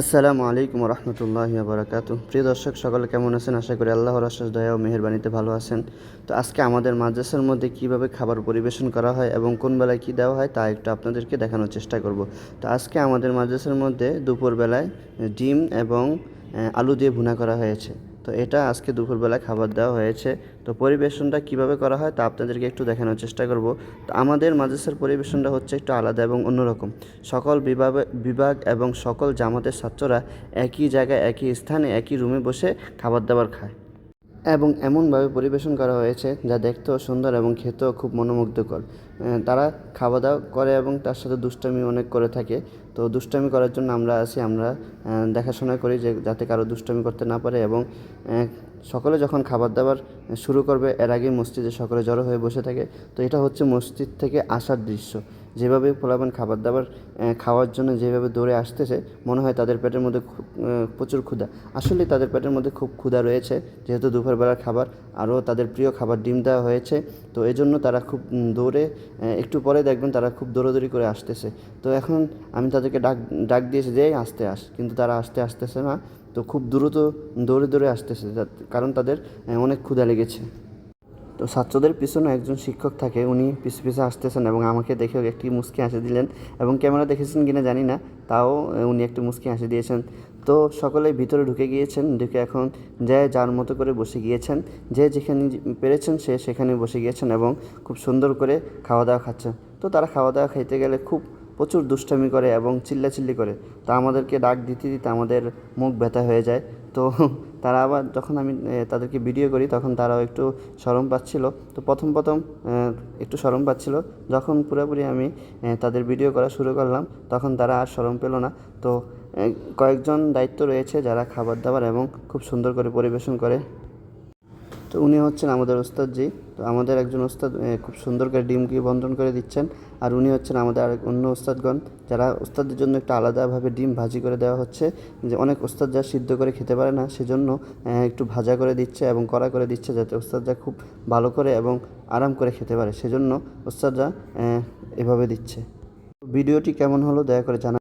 আসসালামু আলাইকুম রহমতুল্লাহ বারাকাত প্রিয় দর্শক, সকলে কেমন আছেন? আশা করি আল্লাহর আশ্বাস, দয়া ও মেহরবানিতে ভালো আছেন। তো আজকে আমাদের মাদ্রাসার মধ্যে কীভাবে খাবার পরিবেশন করা হয় এবং কোন বেলায় কী দেওয়া হয় তা একটু আপনাদেরকে দেখানোর চেষ্টা করব। তো আজকে আমাদের মাদ্রাসার মধ্যে দুপুরবেলায় ডিম এবং আলু দিয়ে ভুনা করা হয়েছে। তো এটা আজকে দুপুরবেলা খাবার দেওয়া হয়েছে। তো পরিবেশনটা কীভাবে করা হয় তা আপনাদেরকে একটু দেখানোর চেষ্টা করব। তো আমাদের মাদ্রাসার পরিবেশনটা হচ্ছে একটু আলাদা এবং অন্যরকম। সকল বিভাগ বিভাগ এবং সকল জামাতের ছাত্ররা একই জায়গায়, একই স্থানে, একই রুমে বসে খাবার দাবার খায়। এবং এমনভাবে পরিবেশন করা হয়েছে যা দেখতেও সুন্দর এবং খেতেও খুব মনোমুগ্ধকর। তারা খাওয়া দাওয়া করে এবং তার সাথে দুষ্টামি অনেক করে থাকে। তো দুষ্টামি করার জন্য আমরা আসি আমরা দেখাশোনা করি যে যাতে কারও দুষ্টামি করতে না পারে এবং সকলে যখন খাবার দাবার শুরু করবে, এর আগে মসজিদে সকলে জড়ো হয়ে বসে থাকে। তো এটা হচ্ছে মসজিদ থেকে আসার দৃশ্য। যেভাবে পোলাপান খাবার দাবার খাওয়ার জন্য যেভাবে দৌড়ে আসতেছে, মনে হয় তাদের পেটের মধ্যে প্রচুর ক্ষুধা। আসলে তাদের পেটের মধ্যে খুব ক্ষুধা রয়েছে, যেহেতু দুপুরবেলার খাবার, আরও তাদের প্রিয় খাবার ডিম দেওয়া হয়েছে। তো এই জন্য তারা খুব দৌড়ে একটু পরে দেখবেন তারা খুব দৌড়াদৌড়ি করে আসতেছে। তো এখন আমি তাদেরকে ডাক ডাক দিয়েছি যে আসতে আস। কিন্তু তারা আসতে আসতেছে না। তো খুব দ্রুত দৌড়ে দৌড়ে আসতেছে কারণ তাদের অনেক ক্ষুধা লেগেছে। তো ছাত্রদের পিছনে একজন শিক্ষক থাকে, উনি পিছু পিছু আসতেছেন এবং আমাকে দেখেও একটি মুচকি হাসি দিলেন এবং ক্যামেরা দেখেছেন কিনা জানি না, তাও উনি একটি মুচকি হাসি দিয়েছেন। তো সকলে ভিতরে ঢুকে গিয়েছেন, ঢুকে এখন যে যার মতো করে বসে গিয়েছেন, যে যেখানে পেরেছেন সে সেখানে বসে গিয়েছেন এবং খুব সুন্দর করে খাওয়া দাওয়া খাচ্ছেন। তো তারা খাওয়া দাওয়া খাইতে গেলে খুব প্রচুর দুষ্টামি করে এবং চিল্লাচিল্লি করে। তা আমাদেরকে ডাক দিতে দিতে আমাদের মুখ ব্যথা হয়ে যায়। তো তারা আবার যখন আমি তাদেরকে ভিডিও করি, তখন তারাও একটু শরম পাচ্ছিল। তো প্রথম প্রথম একটু শরম পাচ্ছিল। যখন পুরোপুরি আমি তাদের ভিডিও করা শুরু করলাম, তখন তারা আর শরম পেল না। তো কয়েকজন দায়িত্ব রয়েছে যারা খাবার দাবার এবং খুব সুন্দর করে পরিবেশন করে। তো উনি হচ্ছেন আমাদের ওস্তাদজি। তো আমাদের একজন ওস্তাদ খুব সুন্দর করে ডিমকে বন্টন করে দিচ্ছেন। আর উনি হচ্ছেন আমাদের আরেক অন্য ওস্তাদগণ, যারা ওস্তাদের জন্য একটু আলাদাভাবে ডিম ভাজি করে দেওয়া হচ্ছে। যে অনেক ওস্তাদ যা সিদ্ধ করে খেতে পারে না, সেজন্য একটু ভাজা করে দিচ্ছে এবং কড়া করে দিচ্ছে যাতে ওস্তাদরা খুব ভালো করে এবং আরাম করে খেতে পারে। সেজন্য ওস্তাদরা এভাবে দিচ্ছে। ভিডিওটি কেমন হলো দয়া করে জানা